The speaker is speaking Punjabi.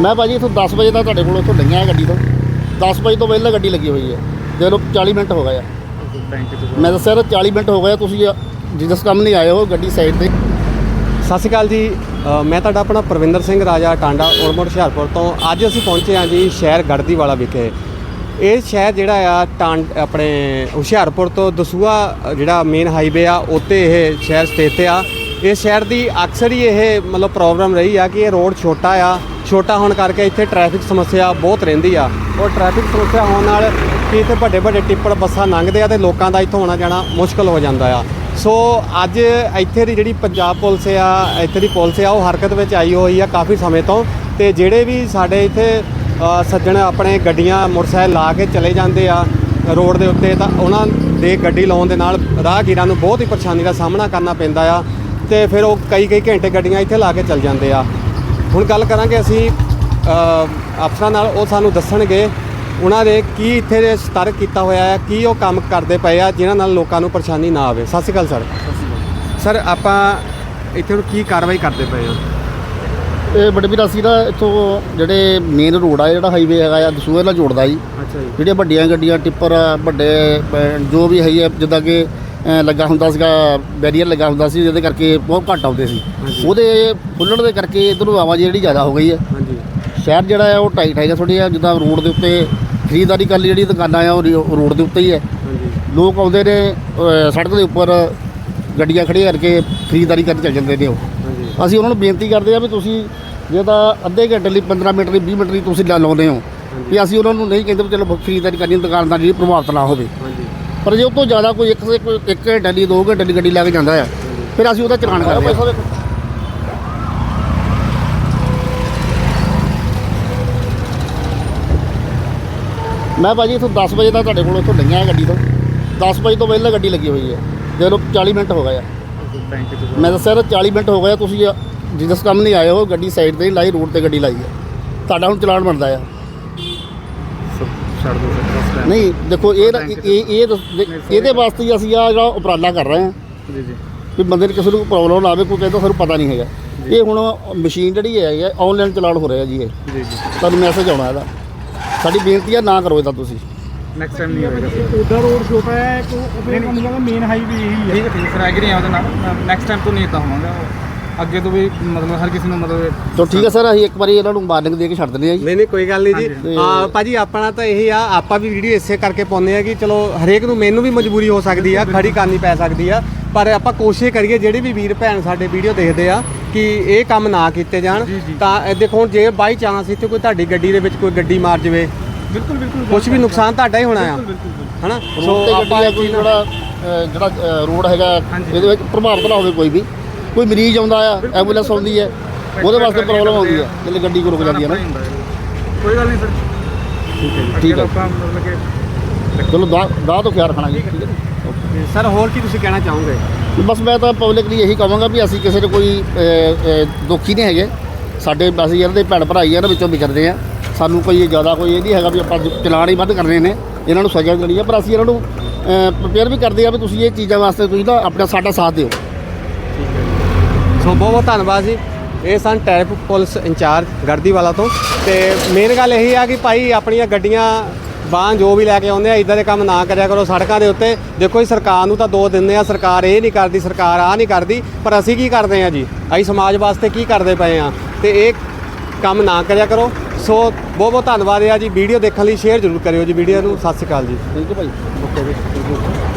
ਮੈਂ ਭਾਜੀ ਇੱਥੋਂ 10 ਵਜੇ ਦਾ ਤੁਹਾਡੇ ਕੋਲ ਇੱਥੋਂ ਲੰਘਿਆ ਗੱਡੀ ਤੋਂ। 10 ਵਜੇ ਤੋਂ ਪਹਿਲਾਂ ਗੱਡੀ ਲੱਗੀ ਹੋਈ ਹੈ। ਦੇ ਲੋ 40 ਮਿੰਟ ਹੋ ਗਏ ਆ। ਮੈਂ ਦੱਸਿਆ ਨਾ 40 ਮਿੰਟ ਹੋ ਗਏ ਤੁਸੀਂ ਜਿਸ ਕੰਮ ਨਹੀਂ ਆਏ ਹੋ, ਗੱਡੀ ਸਾਈਡ ਤੇ। ਸਤਿ ਸ਼੍ਰੀ ਅਕਾਲ ਜੀ। ਮੈਂ ਤੁਹਾਡਾ ਆਪਣਾ ਪ੍ਰਵਿੰਦਰ ਸਿੰਘ ਰਾਜਾ ਟਾਂਡਾ ਉਰਮੋੜ ਹੁਸ਼ਿਆਰਪੁਰ ਤੋਂ। ਅੱਜ ਅਸੀਂ ਪਹੁੰਚੇ ਹਾਂ ਜੀ ਸ਼ਹਿਰ ਗੜਦੀਵਾਲਾ ਵਿਖੇ। ਇਹ ਸ਼ਹਿਰ ਜਿਹੜਾ ਆ, ਟਾਂ, ਆਪਣੇ ਹੁਸ਼ਿਆਰਪੁਰ ਤੋਂ ਦਸੂਆ ਜਿਹੜਾ ਮੇਨ ਹਾਈਵੇ ਆ, ਉੱਤੇ ਇਹ ਸ਼ਹਿਰ ਸਥਿਤ ਆ। ਇਸ ਸ਼ਹਿਰ ਦੀ ਅਕਸਰ ਹੀ ਇਹ ਮਤਲਬ ਪ੍ਰੋਬਲਮ ਰਹੀ ਆ ਕਿ ਇਹ ਰੋਡ ਛੋਟਾ ਆ। ਛੋਟਾ ਹੋਣ ਕਰਕੇ ਇੱਥੇ ਟ੍ਰੈਫਿਕ ਸਮੱਸਿਆ ਬਹੁਤ ਰਹਿੰਦੀ ਆ। ਔਰ ਟ੍ਰੈਫਿਕ ਸਮੱਸਿਆ ਹੋਣ ਨਾਲ ਕਿ ਇੱਥੇ ਵੱਡੇ ਵੱਡੇ ਟਿੱਪਰ ਬੱਸਾਂ ਲੰਘਦੇ ਆ ਤੇ ਲੋਕਾਂ ਦਾ ਇੱਥੋਂ ਆਉਣਾ ਜਾਣਾ ਮੁਸ਼ਕਲ ਹੋ ਜਾਂਦਾ ਆ। ਸੋ ਅੱਜ ਇੱਥੇ ਦੀ ਜਿਹੜੀ ਪੰਜਾਬ ਪੁਲਿਸ ਆ, ਇੱਥੇ ਦੀ ਪੁਲਿਸ ਆ, ਉਹ ਹਰਕਤ ਵਿੱਚ ਆਈ ਹੋਈ ਆ ਕਾਫੀ ਸਮੇਂ ਤੋਂ ਤੇ ਜਿਹੜੇ ਵੀ ਸਾਡੇ ਇੱਥੇ ਸੱਜਣ ਆਪਣੇ ਗੱਡੀਆਂ, ਮੋਟਰਸਾਈਕਲ ਲਾ ਕੇ ਚਲੇ ਜਾਂਦੇ ਆ ਰੋਡ ਦੇ ਉੱਤੇ ਤਾਂ ਉਹਨਾਂ ਦੇ ਗੱਡੀ ਲਾਉਣ ਦੇ ਨਾਲ ਰਾਹਗੀਰਾਂ ਨੂੰ ਬਹੁਤ ਹੀ ਪਰੇਸ਼ਾਨੀ ਦਾ ਸਾਹਮਣਾ ਕਰਨਾ ਪੈਂਦਾ ਆ ਤੇ ਫਿਰ ਉਹ ਕਈ ਕਈ ਘੰਟੇ ਗੱਡੀਆਂ ਇੱਥੇ ਲਾ ਕੇ ਚੱਲ ਜਾਂਦੇ ਆ। ਹੁਣ ਗੱਲ ਕਰਾਂਗੇ ਅਸੀਂ ਅਫਸਰਾਂ ਨਾਲ ਉਹ ਸਾਨੂੰ ਦੱਸਣਗੇ ਉਹਨਾਂ ਦੇ ਕੀ ਇੱਥੇ ਦੇ ਸਤਰਕ ਕੀਤਾ ਹੋਇਆ ਹੈ ਕੀ ਉਹ ਕੰਮ ਕਰਦੇ ਪਏ ਆ ਜਿਨ੍ਹਾਂ ਨਾਲ ਲੋਕਾਂ ਨੂੰ ਪਰੇਸ਼ਾਨੀ ਨਾ ਆਵੇ। ਸਤਿ ਸ਼੍ਰੀ ਅਕਾਲ ਸਰ। ਸਰ ਆਪਾਂ ਇੱਥੇ ਹੁਣ ਕੀ ਕਾਰਵਾਈ ਕਰਦੇ ਪਏ ਆ ਇਹ ਬੜੇ ਵੀਰ ਅਸੀਂ ਨਾ ਇੱਥੋਂ ਜਿਹੜੇ ਮੇਨ ਰੋਡ ਆ ਜਿਹੜਾ ਹਾਈਵੇ ਹੈਗਾ ਆ ਦਸੂਹੇ ਨਾਲ ਜੋੜਦਾ ਜੀ। ਅੱਛਾ ਜੀ। ਜਿਹੜੀਆਂ ਵੱਡੀਆਂ ਗੱਡੀਆਂ ਟਿੱਪਰ ਵੱਡੇ ਜੋ ਵੀ ਹੈਗੀ ਆ ਜਿੱਦਾਂ ਕਿ ਲੱਗਾ ਹੁੰਦਾ ਸੀਗਾ ਬੈਰੀਅਰ ਲੱਗਾ ਹੁੰਦਾ ਸੀ ਜਿਹਦੇ ਕਰਕੇ ਬਹੁਤ ਘੱਟ ਆਉਂਦੇ ਸੀ। ਉਹਦੇ ਖੁੱਲਣ ਦੇ ਕਰਕੇ ਇਧਰੋਂ ਆਵਾਜਾਈ ਜਿਹੜੀ ਜ਼ਿਆਦਾ ਹੋ ਗਈ ਹੈ। ਹਾਂਜੀ। ਸ਼ਹਿਰ ਜਿਹੜਾ ਹੈ ਉਹ ਟਾਈਟ ਹੈਗਾ ਥੋੜੀ ਜਿਹਾ ਜਿੱਦਾਂ ਰੋਡ ਦੇ ਉੱਤੇ ਖਰੀਦਦਾਰੀ ਕਰਨ ਲਈ ਜਿਹੜੀ ਦੁਕਾਨਾਂ ਆ ਉਹ ਰੋਡ ਦੇ ਉੱਤੇ ਹੀ ਹੈ। ਹਾਂਜੀ। ਲੋਕ ਆਉਂਦੇ ਨੇ ਸੜਕ ਦੇ ਉੱਪਰ ਗੱਡੀਆਂ ਖੜੀਆਂ ਕਰਕੇ ਖਰੀਦਦਾਰੀ ਕਰਨ ਚੱਲ ਜਾਂਦੇ ਨੇ ਉਹ। ਹਾਂਜੀ। ਅਸੀਂ ਉਹਨਾਂ ਨੂੰ ਬੇਨਤੀ ਕਰਦੇ ਆ ਵੀ ਤੁਸੀਂ ਜੇ ਤਾਂ ਅੱਧੇ ਘੰਟੇ ਲਈ 15 ਮਿੰਟ ਲਈ 20 ਮਿੰਟ ਲਈ ਤੁਸੀਂ ਲਾ ਲਾਉਂਦੇ ਹੋ ਵੀ ਅਸੀਂ ਉਹਨਾਂ ਨੂੰ ਨਹੀਂ ਕਹਿੰਦੇ ਵੀ ਚਲੋ ਖਰੀਦਦਾਰੀ ਕਰਨੀ ਦੁਕਾਨਦਾਰ ਜਿਹੜੀ ਪ੍ਰਭਾਵਿਤ ਨਾ ਹੋਵੇ। ਪਰ ਜੇ ਉਹ ਤੋਂ ਜ਼ਿਆਦਾ ਕੋਈ ਇੱਕ ਸੇ ਕੋਈ ਇੱਕ ਘੰਟੇ ਲਈ 2 ਘੰਟੇ ਲਈ ਗੱਡੀ ਲੈ ਕੇ ਜਾਂਦਾ ਆ, ਫਿਰ ਅਸੀਂ ਉਹਦਾ ਚਲਾਨ ਕਰਦੇ ਆ। ਮੈਂ ਭਾਜੀ ਇੱਥੋਂ 10 ਵਜੇ ਦਾ ਤੁਹਾਡੇ ਕੋਲ ਇੱਥੋਂ ਲੰਘਿਆ ਗੱਡੀ ਤੋਂ। 10 ਵਜੇ ਤੋਂ ਪਹਿਲਾਂ ਗੱਡੀ ਲੱਗੀ ਹੋਈ ਹੈ ਜਦੋਂ ਲੋ 40 ਮਿੰਟ ਹੋ ਗਏ ਆ। ਮੈਂ ਦੱਸਿਆ ਨਾ 40 ਮਿੰਟ ਹੋ ਗਏ ਤੁਸੀਂ ਜਿਸ ਕੰਮ ਨਹੀਂ ਆਏ ਹੋ, ਗੱਡੀ ਸਾਈਡ ਤੇ ਲਾਈ, ਰੋਡ ਤੇ ਗੱਡੀ ਲਾਈ ਹੈ ਤੁਹਾਡਾ ਹੁਣ ਚਲਾਨ ਬਣਦਾ ਆ। ਛੱਡ ਦੋ ਨਹੀਂ ਦੇਖੋ ਇਹ ਇਹ ਇਹ ਇਹਦੇ ਵਾਸਤੇ ਹੀ ਅਸੀਂ ਆ ਜਿਹੜਾ ਉਪਰਾਲਾ ਕਰ ਰਹੇ ਹਾਂ। ਜੀ ਜੀ। ਵੀ ਬੰਦੇ ਨੂੰ ਕਿਸੇ ਨੂੰ ਪ੍ਰੋਬਲਮ ਨਾ ਆਵੇ ਕੋਈ ਕਹਿੰਦਾ ਸਾਨੂੰ ਪਤਾ ਨਹੀਂ ਹੈਗਾ। ਇਹ ਹੁਣ ਮਸ਼ੀਨ ਜਿਹੜੀ ਹੈਗੀ ਹੈ ਆਨਲਾਈਨ ਚਲਾਨ ਹੋ ਰਿਹਾ ਜੀ ਇਹ। ਜੀ ਜੀ। ਤੁਹਾਨੂੰ ਮੈਸੇਜ ਆਉਣਾ ਇਹਦਾ। ਸਾਡੀ ਬੇਨਤੀ ਹੈ ਨਾ ਕਰੋ ਇਹਦਾ ਤੁਸੀਂ। ਨੈਕਸਟ ਟਾਈਮ ਨਹੀਂ ਸਰ ਉਧਰ ਰੋਡ ਛੋਟਾ ਹੈ ਕੋ ਉਹ ਮੇਨ ਹਾਈਵੇ ਇਹੀ ਹੈ। ਠੀਕ ਹੈ ਠੀਕ ਹੈ। ਸਰ ਐਗਰੀ ਆ ਉਹਦੇ ਨਾਲ ਨੈਕਸਟ ਟਾਈਮ ਤੋਂ ਨਹੀਂ ਇਦਾਂ ਹੋਵਾਂਗਾ। ਅੱਗੇ ਤੋਂ ਵੀ ਮਤਲਬ ਹਰ ਕਿਸੇ ਨੂੰ ਮਤਲਬ ਤਾਂ ਠੀਕ ਹੈ ਸਰ ਅਸੀਂ ਇੱਕ ਵਾਰੀ ਇਹਨਾਂ ਨੂੰ ਵਾਰਨਿੰਗ ਦੇ ਕੇ ਛੱਡ ਦਿੰਦੇ ਹਾਂ ਜੀ। ਨਹੀਂ ਨਹੀਂ ਕੋਈ ਗੱਲ ਨਹੀਂ ਜੀ। ਹਾਂ ਭਾਜੀ ਆਪਣਾ ਤਾਂ ਇਹ ਆ ਆਪਾਂ ਵੀ ਵੀਡੀਓ ਇਸੇ ਕਰਕੇ ਪਾਉਂਦੇ ਆ ਕਿ ਚਲੋ ਹਰੇਕ ਨੂੰ ਮੈਨੂੰ ਵੀ ਮਜਬੂਰੀ ਹੋ ਸਕਦੀ ਆ ਖੜੀ ਕਰਨੀ ਪੈ ਸਕਦੀ ਆ ਪਰ ਆਪਾਂ ਕੋਸ਼ਿਸ਼ ਕਰੀਏ ਜਿਹੜੇ ਵੀ ਵੀਰ ਭੈਣ ਸਾਡੇ ਵੀਡੀਓ ਦੇਖਦੇ ਆ ਕਿ ਇਹ ਕੰਮ ਨਾ ਕੀਤੇ ਜਾਣ। ਤਾਂ ਇਹ ਦੇਖੋ ਹੁਣ ਜੇ ਬਾਈ ਚਾਂਸ ਇੱਥੇ ਕੋਈ ਤੁਹਾਡੀ ਗੱਡੀ ਦੇ ਵਿੱਚ ਕੋਈ ਗੱਡੀ ਮਾਰ ਜਵੇ ਬਿਲਕੁਲ ਬਿਲਕੁਲ ਕੁਝ ਵੀ ਨੁਕਸਾਨ ਤੁਹਾਡਾ ਹੀ ਹੋਣਾ ਆ। ਹਨਾ? ਰੋਡ ਤੇ ਗੱਡੀ ਆ ਕੋਈ ਜਿਹੜਾ ਰੋਡ ਹੈਗਾ। ਇਹਦੇ ਵਿੱਚ ਪ੍ਰਭਾਵਿਤ ਨਾ ਹੋਵੇ ਕੋਈ ਵੀ। ਕੋਈ ਮਰੀਜ਼ ਆਉਂਦਾ ਆ ਐਂਬੂਲੈਂਸ ਆਉਂਦੀ ਹੈ ਉਹਦੇ ਵਾਸਤੇ ਪ੍ਰੋਬਲਮ ਆਉਂਦੀ ਹੈ ਜਦੋਂ ਗੱਡੀ ਕੋ ਰੁਕ ਜਾਂਦੀ ਹੈ ਨਾ। ਕੋਈ ਗੱਲ ਨਹੀਂ ਸਰ। ਠੀਕ ਹੈ ਜੀ, ਠੀਕ ਹੈ। ਆਪਾਂ ਮਤਲਬ ਕਿ ਚਲੋ ਦਾ ਦਾ ਤੋਂ ਖਿਆਲ ਰੱਖਣਾ ਜੀ ਠੀਕ ਹੈ। ਸਰ ਹੋਰ ਕੀ ਤੁਸੀਂ ਕਹਿਣਾ ਚਾਹੋਗੇ? ਬਸ ਮੈਂ ਤਾਂ ਪਬਲਿਕ ਲਈ ਇਹੀ ਕਹਾਂਗਾ ਵੀ ਅਸੀਂ ਕਿਸੇ ਦੇ ਕੋਈ ਦੁਖੀ ਨਹੀਂ ਹੈਗੇ। ਸਾਡੇ ਅਸੀਂ ਇਹਨਾਂ ਦੇ ਭੈਣ ਭਰਾ ਹੀ ਇਹਨਾਂ ਵਿੱਚੋਂ ਵਿਚਰਦੇ ਆ। ਸਾਨੂੰ ਕੋਈ ਜ਼ਿਆਦਾ ਕੋਈ ਇਹ ਨਹੀਂ ਹੈਗਾ ਵੀ ਆਪਾਂ ਚਲਾਨ ਹੀ ਵੱਧ ਕਰਨੇ ਨੇ ਇਹਨਾਂ ਨੂੰ ਸਜ਼ਾ ਦੇਣੀ ਆ। ਪਰ ਅਸੀਂ ਇਹਨਾਂ ਨੂੰ ਪ੍ਰਪੇਅਰ ਵੀ ਕਰਦੇ ਆ ਵੀ ਤੁਸੀਂ ਇਹ ਚੀਜ਼ਾਂ ਵਾਸਤੇ ਤੁਸੀਂ ਨਾ ਆਪਣਾ ਸਾਡਾ ਸਾਥ ਦਿਓ। ਸੋ ਬਹੁਤ ਬਹੁਤ ਧੰਨਵਾਦ ਜੀ। ਇਹ ਸਨ ਟ੍ਰੈਫਿਕ ਪੁਲਿਸ ਇੰਚਾਰਜ ਗੜਦੀਵਾਲਾ ਤੋਂ। ਤੇ ਮੇਨ ਗੱਲ ਇਹ ਆ ਕਿ ਭਾਈ ਆਪਣੀਆਂ ਗੱਡੀਆਂ, ਵਾਹਨ ਜੋ ਵੀ ਲੈ ਕੇ ਆਉਂਦੇ ਆ ਇਦਾਂ ਦੇ ਕੰਮ ਨਾ ਕਰਿਆ ਕਰੋ ਸੜਕਾਂ ਦੇ ਉੱਤੇ। ਦੇਖੋ ਜੀ, ਸਰਕਾਰ ਨੂੰ ਤਾਂ ਦੋ ਦਿੰਦੇ ਆ, ਸਰਕਾਰ ਇਹ ਨਹੀਂ ਕਰਦੀ, ਸਰਕਾਰ ਆ ਨਹੀਂ ਕਰਦੀ। ਪਰ ਅਸੀਂ ਕੀ ਕਰਦੇ ਆ ਜੀ? ਅਸੀਂ ਸਮਾਜ ਵਾਸਤੇ ਕੀ ਕਰਦੇ ਪਏ ਆ? ਤੇ ਇਹ ਕੰਮ ਨਾ ਕਰਿਆ ਕਰੋ। ਸੋ ਬਹੁਤ ਬਹੁਤ ਧੰਨਵਾਦ ਆ ਜੀ। ਵੀਡੀਓ ਦੇਖਣ ਲਈ ਸ਼ੇਅਰ ਜ਼ਰੂਰ ਕਰਿਓ ਜੀ। ਵੀਡੀਓ ਨੂੰ ਸਤਿ ਸ਼੍ਰੀ ਅਕਾਲ ਜੀ। Thank you Bhai. ਓਕੇ ਜੀ।